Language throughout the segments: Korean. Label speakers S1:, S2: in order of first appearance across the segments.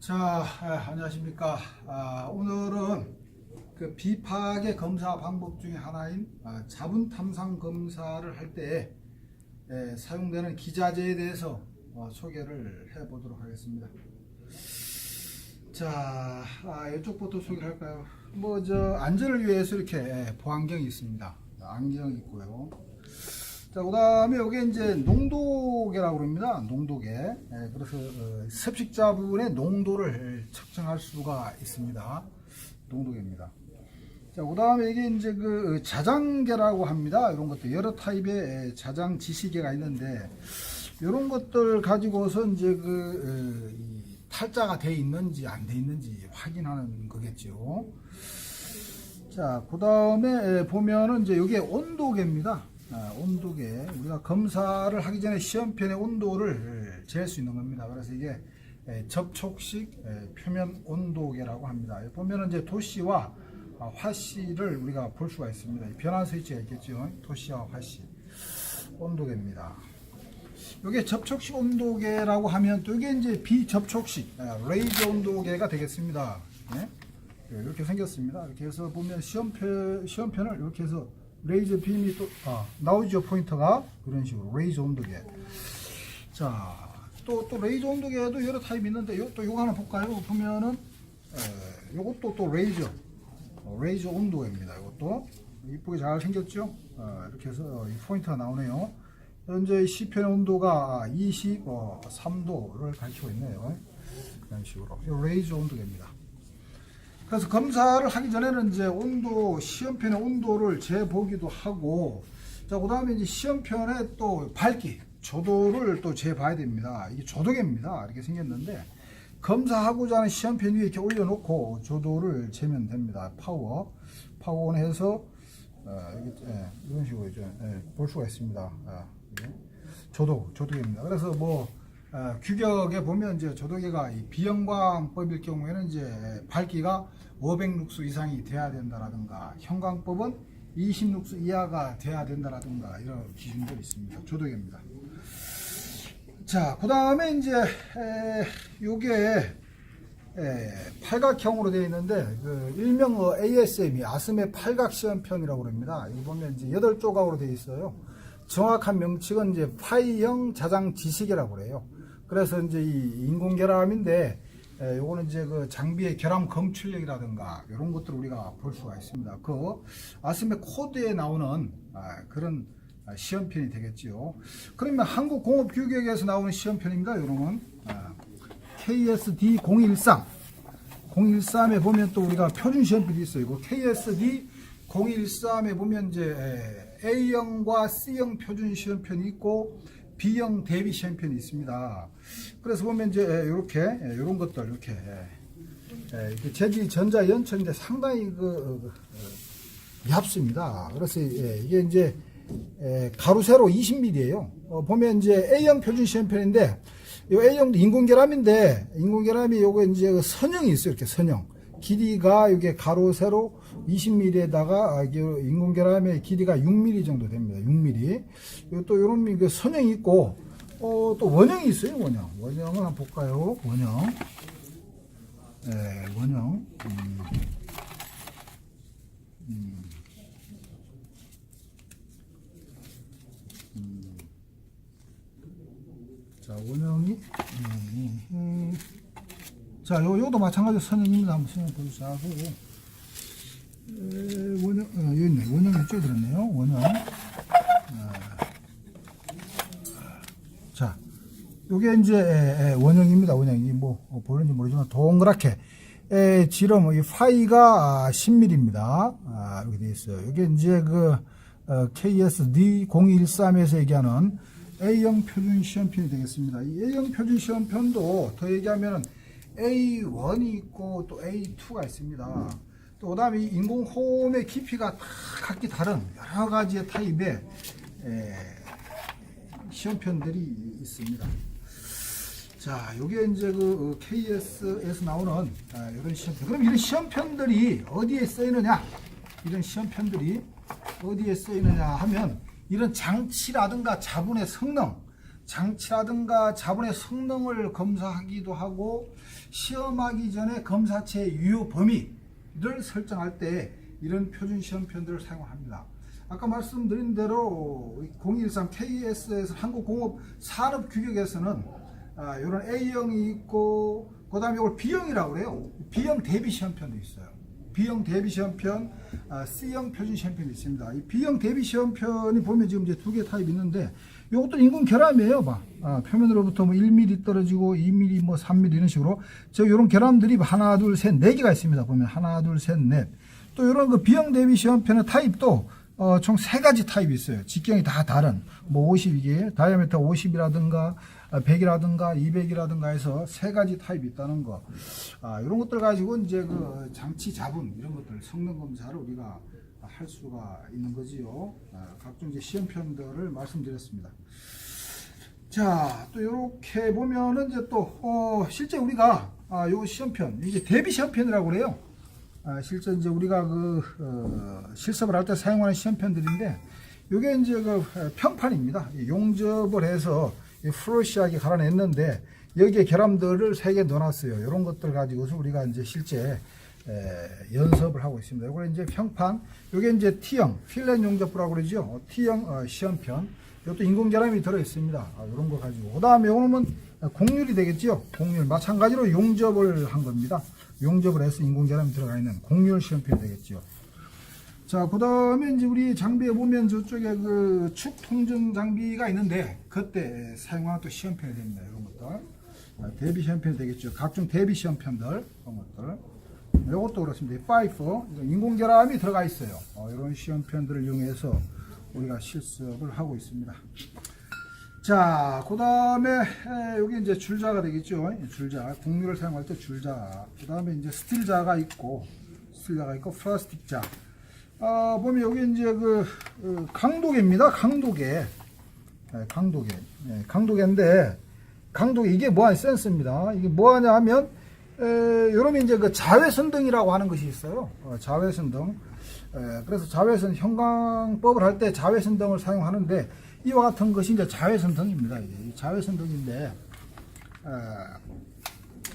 S1: 자, 아, 안녕하십니까. 아, 오늘은 그 비파악의 검사 방법 중에 하나인 아, 자분 탐상 검사를 할 때 사용되는 기자재에 대해서 어, 소개를 해보도록 하겠습니다. 자, 아, 이쪽부터 소개를 할까요? 뭐, 저, 안전을 위해서 이렇게 예, 보안경이 있습니다. 안경이 있고요. 자, 그 다음에 여기 이제 농도계라고 그럽니다. 농도계. 예, 그래서 어, 섭식자분의 농도를 측정할 수가 있습니다. 농도계입니다. 자, 그 다음에 이게 이제 그 자장계라고 합니다. 이런 것도 여러 타입의 자장 지시계가 있는데, 이런 것들 가지고서 이제 그, 어, 이 탈자가 돼 있는지 안 돼 있는지 확인하는 거겠죠. 자, 그 다음에 보면은 이제 이게 온도계입니다. 아, 온도계. 우리가 검사를 하기 전에 시험편의 온도를 잴 수 있는 겁니다. 그래서 이게 에, 접촉식 에, 표면 온도계라고 합니다. 보면은 이제 도시와 아, 화씨를 우리가 볼 수가 있습니다. 이 변환 스위치가 있겠죠. 도시와 화씨. 온도계입니다. 이게 접촉식 온도계라고 하면 또 이게 이제 비접촉식 에, 레이저 온도계가 되겠습니다. 예? 예, 이렇게 생겼습니다. 이렇게 해서 보면 시험편, 시험편을 이렇게 해서 레이저 빔이 또, 아, 나오죠, 포인터가. 이런 식으로. 레이저 온도계. 자, 또, 또 레이저 온도계도 여러 타입이 있는데, 요, 또 요거 하나 볼까요? 보면은, 에, 요것도 또 레이저. 어, 레이저 온도계입니다. 이것도. 이쁘게 잘 생겼죠? 어, 이렇게 해서 이 포인터가 나오네요. 현재 시편의 온도가 23도를 가리키고 있네요. 이런 식으로. 이 레이저 온도계입니다. 그래서 검사를 하기 전에는 이제 온도, 시험편의 온도를 재보기도 하고, 자, 그 다음에 이제 시험편의 또 밝기, 조도를 또 재봐야 됩니다. 이게 조도계입니다. 이렇게 생겼는데, 검사하고자 하는 시험편 위에 이렇게 올려놓고 조도를 재면 됩니다. 파워, 파워온 해서, 어, 예, 이런 식으로 이제, 예, 볼 수가 있습니다. 아, 이게 조도, 조도계입니다. 그래서 뭐, 어, 규격에 보면 이제 조도계가 이 비형광법일 경우에는 이제 밝기가 500룩스 이상이 돼야 된다라든가 형광법은 20룩스 이하가 돼야 된다라든가 이런 기준들이 있습니다. 조도계입니다. 자, 그 다음에 이제 에, 요게 에, 팔각형으로 되어 있는데 그 일명 어, ASM이 아스메 팔각 시험편이라고 그럽니다. 이거 보면 이제 여덟 조각으로 되어 있어요. 정확한 명칭은 이제 파이형 자장 지식이라고 그래요. 그래서 이제 이 인공 결함인데 에, 요거는 이제 그 장비의 결함 검출력이라든가 이런 것들을 우리가 볼 수가 있습니다. 그 아스메 코드에 나오는 아, 그런 아, 시험편이 되겠지요. 그러면 한국공업규격에서 나오는 시험편입니다. 요런 아, KSD 013 013에 보면 또 우리가 표준 시험편이 있어요. 이거 KSD 013에 보면 이제 A형과 C형 표준 시험편이 있고 B형 대비 시험편이 있습니다. 그래서 보면 이제 이렇게 이런 것들 이렇게 이렇게 재질 전자 연천인데 상당히 그 얇습니다. 그래서 예, 이게 이제 에, 가로 세로 20mm예요. 어, 보면 이제 A형 표준 시험편인데 이 A형도 인공결함인데 인공결함이 요거 이제 그 선형이 있어요. 이렇게 선형. 길이가 이게 가로 세로 20mm에다가 인공결함의 길이가 6mm 정도 됩니다. 6mm. 이거 또 이런 그 선형이 있고 어, 또 원형이 있어요. 원형. 원형을 한번 볼까요? 원형. 네, 원형. 음. 음. 자, 원형이, 음, 음. 자, 요, 요도 마찬가지로 선형입니다. 한번 선형 보여주자. 하고, 에, 원형, 어, 여기 이쪽에 들었네요. 원형. 아. 자, 요게 이제, 원형입니다. 원형이 뭐, 어, 보이는지 모르지만, 동그랗게. 에, 지름, 이 파이가 10mm입니다. 아, 이렇게 돼 있어요. 이게 이제 그, 어, KSD 0213에서 얘기하는 A형 표준 시험편이 되겠습니다. 이 A형 표준 시험편도 더 얘기하면 A1이 있고 또 A2가 있습니다. 또 그다음에 이 인공호흡의 깊이가 다 각기 다른 여러 가지의 타입의 에, 시험편들이 있습니다. 자, 요게 이제 그 KS에서 나오는 아, 이런 시험편. 그럼 이런 시험편들이 어디에 쓰이느냐? 이런 시험편들이 어디에 쓰이느냐 하면 이런 장치라든가 자본의 성능, 장치라든가 자본의 성능을 검사하기도 하고 시험하기 전에 검사체의 유효 범위 를 설정할 때 이런 표준 시험 편들을 사용합니다. 아까 말씀드린 대로 013 KS에서 한국공업 산업 규격에서는 아, 이런 A형이 있고 그 다음에 이걸 B형이라고 그래요. B형 대비 시험편도 있어요. B형 대비 시험편, 아, C형 표준 시험편이 있습니다. 이 B형 대비 시험편이 보면 지금 이제 두 개 타입 있는데 이것도 인공 결함이에요. 봐. 아, 표면으로부터 뭐 1mm 떨어지고 2mm 뭐 3mm 이런 식으로 저 이런 결함들이 하나, 둘, 셋, 네 개가 있습니다. 보면 하나, 둘, 셋, 넷. 또 이런 그 B형 대비 시험편의 타입도 어, 총 세 가지 타입이 있어요. 직경이 다 다른 뭐 52개, 다이아메터 50이라든가 100이라든가 200이라든가 해서 세 가지 타입이 있다는 거. 아, 이런 것들 가지고 이제 그 장치 자분 이런 것들 성능 검사를 우리가 할 수가 있는 거지요. 아, 각종 이제 시험편들을 말씀드렸습니다. 자, 또 이렇게 보면은 이제 또 어, 실제 우리가 아, 요 시험편 이제 대비 시험편이라고 그래요. 아, 실제 이제 우리가 그 어, 실습을 할 때 사용하는 시험편들인데 이게 이제 그 어, 평판입니다. 이 용접을 해서 이 플로시하게 갈아냈는데 여기에 결함들을 세 개 넣어놨어요. 이런 것들 가지고서 우리가 이제 실제 에, 연습을 하고 있습니다. 이거 이제 평판, 이게 이제 T형 필렛 용접부라고 그러죠. 어, T형 어, 시험편. 이것도 인공결함이 들어 있습니다. 아, 이런 거 가지고. 그 다음에 이거는 공률이 되겠죠. 공률 마찬가지로 용접을 한 겁니다. 용접을 해서 인공결함이 들어가 있는 공률 시험편이 되겠죠. 자, 그 다음에 이제 우리 장비에 보면 저쪽에 그 축 통증 장비가 있는데, 그때 사용한 또 시험편이 됩니다. 이런 것들. 아, 대비 시험편이 되겠죠. 각종 대비 시험편들, 그런 것들. 이것도 그렇습니다. 파이프, 인공결함이 들어가 있어요. 어, 이런 시험편들을 이용해서 우리가 실습을 하고 있습니다. 자, 그 다음에 여기 이제 줄자가 되겠죠. 줄자, 공유를 사용할 때 줄자. 그 다음에 이제 스틸자가 있고, 스틸자가 있고, 플라스틱자. 아, 보면 여기 이제 그, 어, 강도계입니다. 강도계. 네, 강도계. 네, 강도계인데, 강도계, 이게 뭐하는 센스입니다. 이게 뭐하냐 하면, 에, 요러면 이제 그 자외선등이라고 하는 것이 있어요. 어, 자외선등. 에, 그래서 자외선 형광법을 할 때 자외선등을 사용하는데, 이와 같은 것이 이제 자외선등입니다. 이게 이 자외선등인데, 에,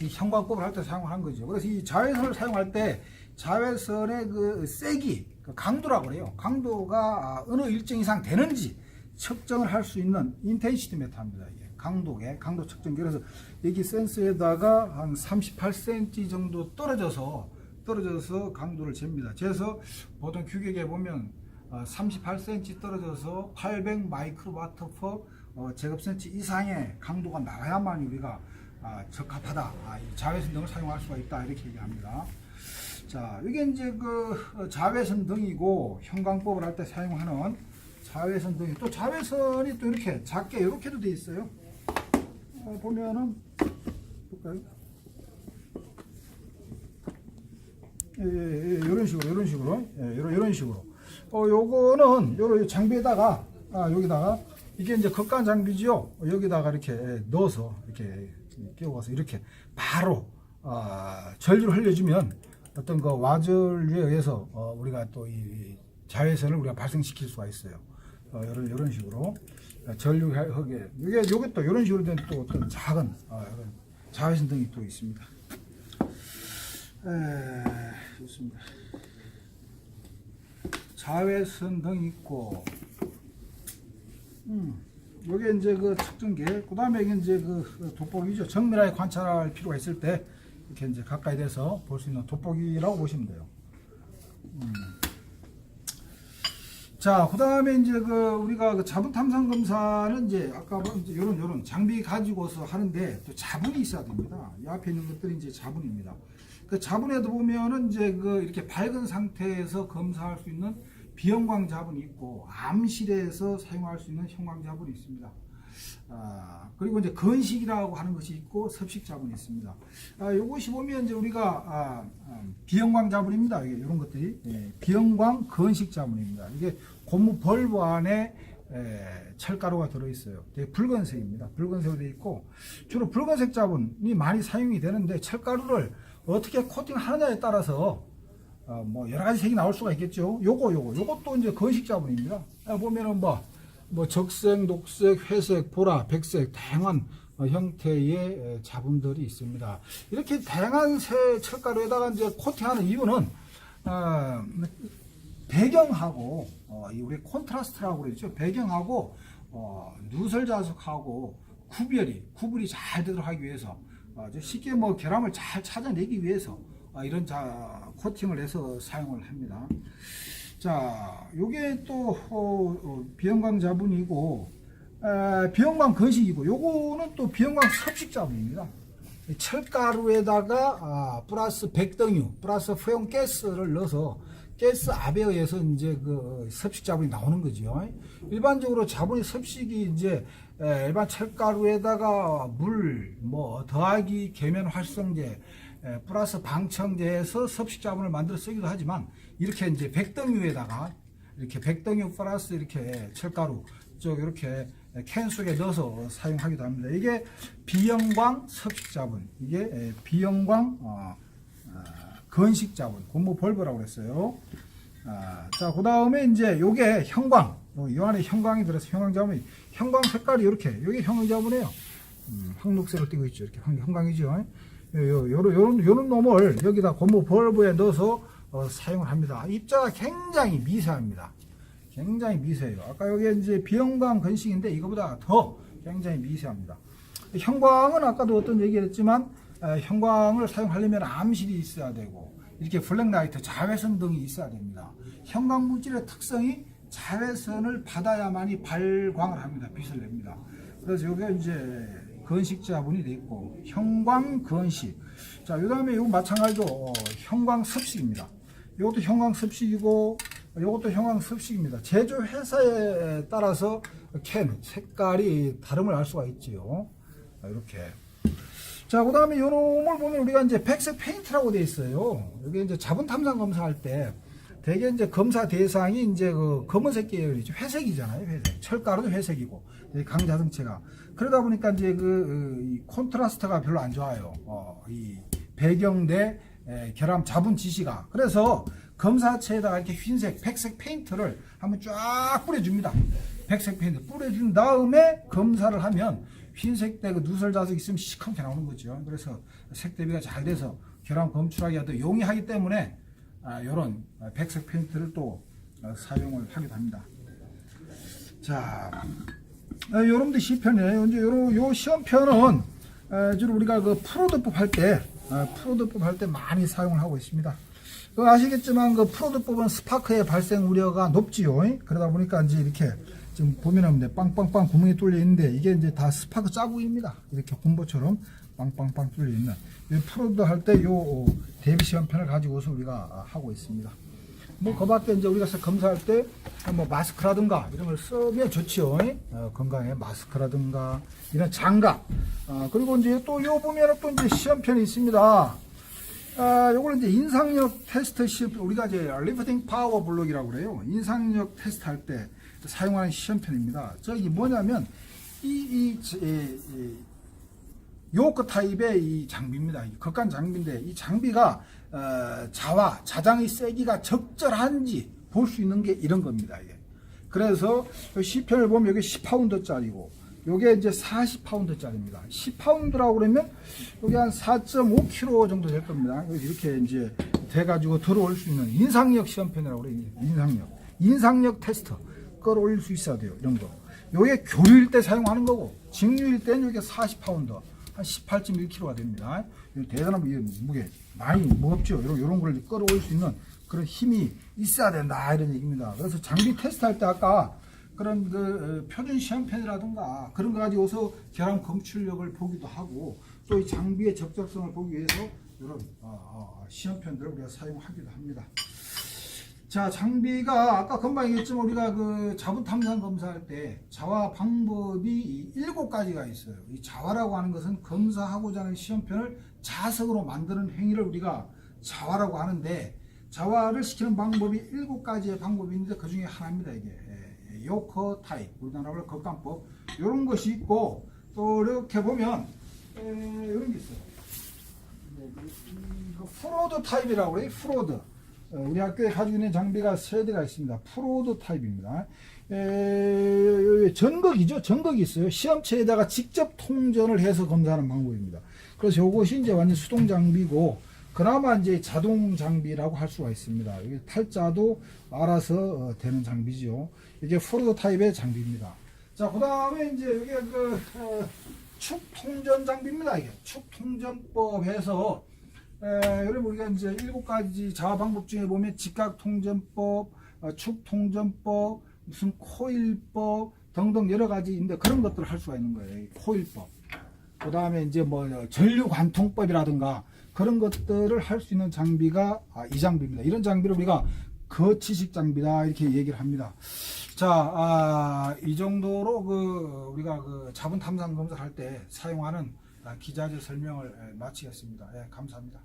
S1: 이 형광법을 할 때 사용하는 거죠. 그래서 이 자외선을 사용할 때 자외선의 그 세기, 그 강도라고 그래요. 강도가 어느 일정 이상 되는지 측정을 할 수 있는 인텐시티 메타입니다. 강도계, 강도 측정기. 그래서 여기 센서에다가 한 38cm 정도 떨어져서 떨어져서 강도를 잽니다. 재서 보통 규격에 보면 38cm 떨어져서 800 마이크로와트 퍼 어, 제곱센치 이상의 강도가 나와야만 우리가 아, 적합하다. 아, 이 자외선 등을 사용할 수가 있다. 이렇게 얘기합니다. 자, 이게 이제 그 어, 자외선 등이고 형광법을 할 때 사용하는 자외선 등이 또 자외선이 또 이렇게 작게 이렇게도 돼 있어요. 어, 보면은 볼까요? 예, 예, 예, 이런 식으로 이런 식으로 예, 이런 이런 식으로. 어, 요거는 요런 장비에다가 아, 여기다가 이게 이제 극간 장비지요. 여기다가 이렇게 넣어서 이렇게 끼워서 이렇게 바로 아, 전류를 흘려주면 어떤 그 와전류에 의해서 어, 우리가 또 이 자외선을 우리가 발생시킬 수가 있어요. 어, 이런 이런 식으로 전류하게 이게 요게 또 이런 식으로 된 또 어떤 작은 어, 자외선 등이 또 있습니다. 에, 좋습니다. 자외선 등 있고, 음, 요게 이제 그 측정기, 그 다음에 이제 그 돋보기죠. 정밀하게 관찰할 필요가 있을 때, 이렇게 이제 가까이 돼서 볼 수 있는 돋보기라고 보시면 돼요. 음. 자, 그 다음에 이제 그 우리가 그 자분 탐상 검사는 이제 아까 뭐 이제 요런 장비 가지고서 하는데 또 자분이 있어야 됩니다. 이 앞에 있는 것들이 이제 자분입니다. 그 자분에도 보면은 이제 그 이렇게 밝은 상태에서 검사할 수 있는 비형광 자분이 있고 암실에서 사용할 수 있는 형광 자분이 있습니다. 아, 그리고 이제 건식이라고 하는 것이 있고 섭식 자분이 있습니다. 아, 요것이 보면 이제 우리가 아, 아, 비형광 자분입니다. 이게 이런 것들이 예, 비형광 건식 자분입니다. 이게 고무 벌브 안에 에, 철가루가 들어있어요. 되게 붉은색입니다. 붉은색으로 되어 있고 주로 붉은색 자분이 많이 사용이 되는데 철가루를 어떻게 코팅하느냐에 따라서 어, 뭐 여러 가지 색이 나올 수가 있겠죠. 요거 요거 요것도 이제 건식 자분입니다. 아, 보면은 뭐 뭐 적색, 녹색, 회색, 보라, 백색 다양한 어, 형태의 에, 자분들이 있습니다. 이렇게 다양한 새 철가루에다가 이제 코팅하는 이유는 어, 배경하고 어, 이 우리 콘트라스트라고 그러죠. 배경하고 어, 누설 자석하고 구별이 구분이 잘 되도록 하기 위해서 어, 저 쉽게 뭐 결함을 잘 찾아내기 위해서 어, 이런 자 코팅을 해서 사용을 합니다. 자, 요게 또 어, 어, 비형광 자분이고 에, 비형광 건식이고 요거는 또 비형광 섭식 자분입니다. 이 철가루에다가 아, 플러스 백덩유, 플러스 포용 가스를 넣어서 가스 압에 의해서 이제 그 섭식 자분이 나오는 거죠. 일반적으로 자분이 섭식이 이제 에, 일반 철가루에다가 물, 뭐 더하기 계면 활성제, 에, 플러스 방청제에서 섭식 자분을 만들어 쓰기도 하지만 이렇게 이제 백덩유에다가 이렇게 백덩유 플러스 이렇게 철가루 쪽 이렇게 캔 속에 넣어서 사용하기도 합니다. 이게 비형광 섭식 자분, 이게 에, 비형광 어, 어, 건식 자분, 고무 벌브라고 그랬어요. 아, 자, 그 다음에 이제 요게 형광, 요, 요 안에 형광이 들어서 형광 자분이 형광 색깔이 이렇게, 요게 형광 자분이에요. 음, 황록색을 띠고 있죠. 이렇게 형- 형광이죠. 요, 요, 요런, 요런 놈을 여기다 고무 벌브에 넣어서 어, 사용을 합니다. 입자가 굉장히 미세합니다. 굉장히 미세해요. 아까 여기 이제 비형광 건식인데 이거보다 더 굉장히 미세합니다. 형광은 아까도 어떤 얘기를 했지만 에, 형광을 사용하려면 암실이 있어야 되고 이렇게 블랙라이트 자외선 등이 있어야 됩니다. 형광 물질의 특성이 자외선을 받아야만이 발광을 합니다. 빛을 냅니다. 그래서 여기가 이제 건식 자분이 돼 있고 형광 건식. 자, 그다음에 이거 마찬가지로 어, 형광 습식입니다. 이것도 형광 습식이고 이것도 형광 습식입니다. 제조 회사에 따라서 캔 색깔이 다름을 알 수가 있지요. 자, 이렇게. 자, 그 다음에 요 놈을 보면 우리가 이제 백색 페인트라고 돼 있어요. 여기 이제 자본 탐상 검사할 때 대개 이제 검사 대상이 이제 그 검은색 계열이죠. 회색이잖아요. 회색. 철가루도 회색이고. 이 강자성체가. 그러다 보니까 이제 그, 이 콘트라스트가 별로 안 좋아요. 어, 이 배경 대 에, 결함 자분 지시가. 그래서 검사체에다가 이렇게 흰색, 백색 페인트를 한번 쫙 뿌려줍니다. 백색 페인트 뿌려준 다음에 검사를 하면 흰색 때그 누설 자석 있으면 시커멓게 나오는 거죠. 그래서 색 대비가 잘 돼서 결함 검출하기가 더 용이하기 때문에 아, 이런 백색 페인트를 또 어, 사용을 하기도 합니다. 자, 아, 여러분들 시편이에요. 이제 요런 요 시험편은 에, 주로 우리가 그 프로드법 할 때, 아, 프로드법 할 때 많이 사용을 하고 있습니다. 그 아시겠지만 그 프로드법은 스파크의 발생 우려가 높지요. 그러다 보니까 이제 이렇게 지금 보면은 빵빵빵 구멍이 뚫려 있는데 이게 이제 다 스파크 자국입니다. 이렇게 군보처럼 빵빵빵 뚫려 있는 이 프로드 할 때요 대비 시험편을 가지고서 우리가 하고 있습니다. 뭐, 그 밖에 이제 우리가 검사할 때, 뭐, 마스크라든가, 이런 걸 쓰면 좋지요. 어, 건강에 마스크라든가, 이런 장갑. 어, 그리고 이제 또, 요 보면은 또 이제 시험편이 있습니다. 아, 요거는 이제 인상력 테스트 시험, 우리가 이제 리프팅 파워 블록이라고 그래요. 인상력 테스트 할 때 사용하는 시험편입니다. 저기 뭐냐면, 이, 이, 이, 이 요크 타입의 이 장비입니다. 이 극한 장비인데 이 장비가 어, 자와 자장의 세기가 적절한지 볼 수 있는 게 이런 겁니다. 이게. 그래서 요 시편을 보면 여기 10파운드짜리고 요게 이제 40파운드짜리입니다. 10파운드라고 그러면 여기 한 4.5kg 정도 될 겁니다. 이렇게 이제 돼가지고 들어올 수 있는 인상력 시험편이라고 그래요. 인상력. 인상력 테스트. 끌어올릴 수 있어야 돼요. 이런 거. 요게 교류일 때 사용하는 거고, 직류일 때는 이게 40파운드. 한 18.1kg가 됩니다. 대단한 무- 무게 많이 무겁죠. 이런 이런 걸 끌어올 수 있는 그런 힘이 있어야 된다 이런 얘기입니다. 그래서 장비 테스트할 때 아까 그런 그 어, 표준 시험편이라든가 그런 거 가지고서 결함 검출력을 보기도 하고 또 이 장비의 적절성을 보기 위해서 이런 어, 어, 시험편들을 우리가 사용하기도 합니다. 자, 장비가 아까 금방 얘기했지만 우리가 그 자분 탐산 검사할 때 자화 방법이 이 일곱 가지가 있어요. 이 자화라고 하는 것은 검사하고자 하는 시험편을 자석으로 만드는 행위를 우리가 자화라고 하는데 자화를 시키는 방법이 일곱 가지의 방법이 있는데 그 중에 하나입니다. 이게 예, 요커 타입, 우리나라로 겉감법 이런 것이 있고 또 이렇게 보면 에, 이런 게 있어요. 뭐, 프로드 타입이라고 그래요. 프로드. 어, 우리 학교에 가지고 있는 장비가 세 대가 있습니다. 프로드 타입입니다. 에, 전극이죠. 전극이 있어요. 시험체에다가 직접 통전을 해서 검사하는 방법입니다. 그래서 이것이 이제 완전 수동 장비고 그나마 이제 자동 장비라고 할 수가 있습니다. 이게 탈자도 알아서 어, 되는 장비죠. 이게 포르 타입의 장비입니다. 자, 그 다음에 이제 이게 그 어, 축 통전 장비입니다. 이게 축 통전법에서 에, 여러분 우리가 이제 일곱 가지 자화 방법 중에 보면 직각 통전법, 어, 축 통전법, 무슨 코일법 등등 여러 가지 있는데 그런 것들을 할 수가 있는 거예요. 이 코일법. 그 다음에 이제 뭐 전류 관통법이라든가 그런 것들을 할 수 있는 장비가 아, 이 장비입니다. 이런 장비를 우리가 거치식 장비다 이렇게 얘기를 합니다. 자, 아, 이 정도로 그 우리가 그 자본 탐산 검사를 할때 사용하는 아, 기자재 설명을 예, 마치겠습니다. 예, 감사합니다.